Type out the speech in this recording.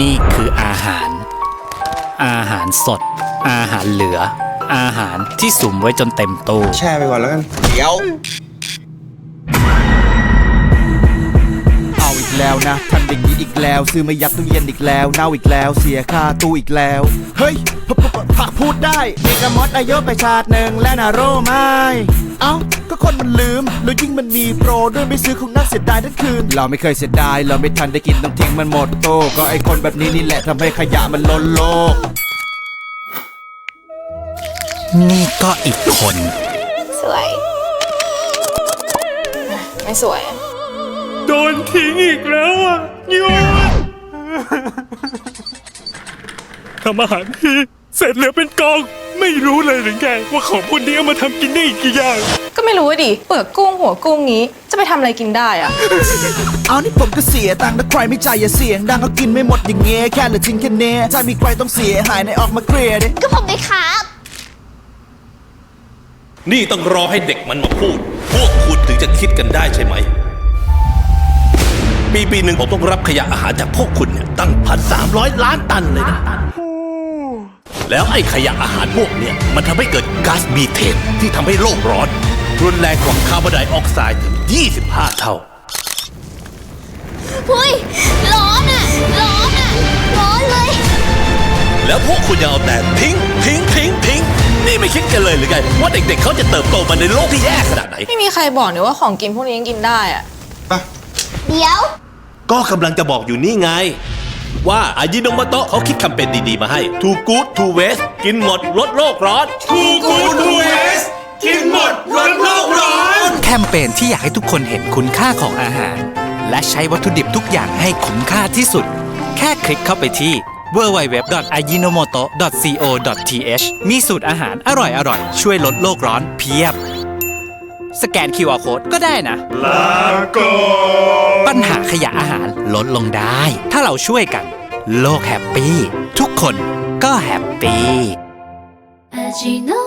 นี่คืออาหาร อาหารสด อาหารเหลือ อาหารที่สุ่มไว้จนเต็มตู้แช่ไปก่อนแล้วกัน เดี๋ยว เอาอีกแล้วนะทำอย่างนี้อีกแล้ว ซื้อมายัดตู้เย็นอีกแล้วเน่าอีกแล้ว เสียค่าตู้อีกแล้ว เฮ้ยพพพผักพูดได้มีกระมดอายุไปชาติหนึ่งและนาโรไม่ เอ้า ก็คนมันลืม แล้วยิ่งมันมีโปรด้วยไม่ซื้อคงน่าเสียดายทั้งคืน เราไม่เคยเสียดาย เราไม่ทันได้กินต้องทิ้งมันหมดโตะก็ไอคนแบบนี้นี่แหละทำให้ขยะมันล้นโลก นี่ก็อีกคน สวย ไม่สวย โดนทิ้งอีกแล้วอะหยุดทำอาหารทีเสร็จเหลือเป็นกอง ไม่รู้เลยหรือไงว่าของพวกนี้เอามาทำกินได้อีกกี่อย่าง ก็ไม่รู้อะดิ เปลือกกุ้งหัวกุ้งงี้ จะไปทำอะไรกินได้อะเอานี่ผมก็เสียตังค์ถ้าใครไม่จ่ายอย่าเสียง ดังก็กินไม่หมดอย่างเงี้ยแค่เหลือทิ้งแค่เนี้ยถ้ามีใครต้องเสียหายในออกมาเคลียร์ดิก็ผมไปครับ นี่ต้องรอให้เด็กมันมาพูด พวกคุณถึงจะคิดกันได้ใช่ไหม ปีปีหนึ่งผมต้องรับขยะอาหารจากพวกคุณเนี่ยตั้งพันสามร้อยล้านตันเลยนะ แล้วไอ้ขยะอาหารพวกเนี่ยมันทำให้เกิดก๊าซมีเทนที่ทำให้โลกร้อน รุนแรงกว่าคาร์บอนไดออกไซด์ถึง 25 เท่าเฮ้ยร้อนอะ ร้อนอะ ร้อนเลย แล้วพวกคุณยังเอาแต่ทิ้ง ทิ้ง ทิ้ง ทิ้ง นี่ไม่คิดกันเลยหรือไง ว่าเด็กๆเขาจะเติบโตมาในโลกที่แย่ขนาดไหน ไม่มีใครบอกเนี่ยว่าของกินพวกนี้ยังกินได้อะ เดี๋ยว ก็กำลังจะบอกอยู่นี่ไง ว่าอายิโนโมโตะเขาคิดแคมเปญดีๆมาให้ Too Good To Waste กินหมดลดโลกร้อน Too Good To Waste กินหมดลดโลกร้อน แคมเปญที่อยากให้ทุกคนเห็นคุณค่าของอาหาร และใช้วัตถุดิบทุกอย่างให้คุ้มค่าที่สุด แค่คลิกเข้าไปที่ www.ajinomoto.co.th มีสูตรอาหารอร่อยๆ ช่วยลดโลกร้อนเพียบ สแกน QR Code ก็ได้นะ ลาโกปัญหาขยะอาหารลดลงได้ ถ้าเราช่วยกัน โลกแฮปปี้ ทุกคนก็แฮปปี้味の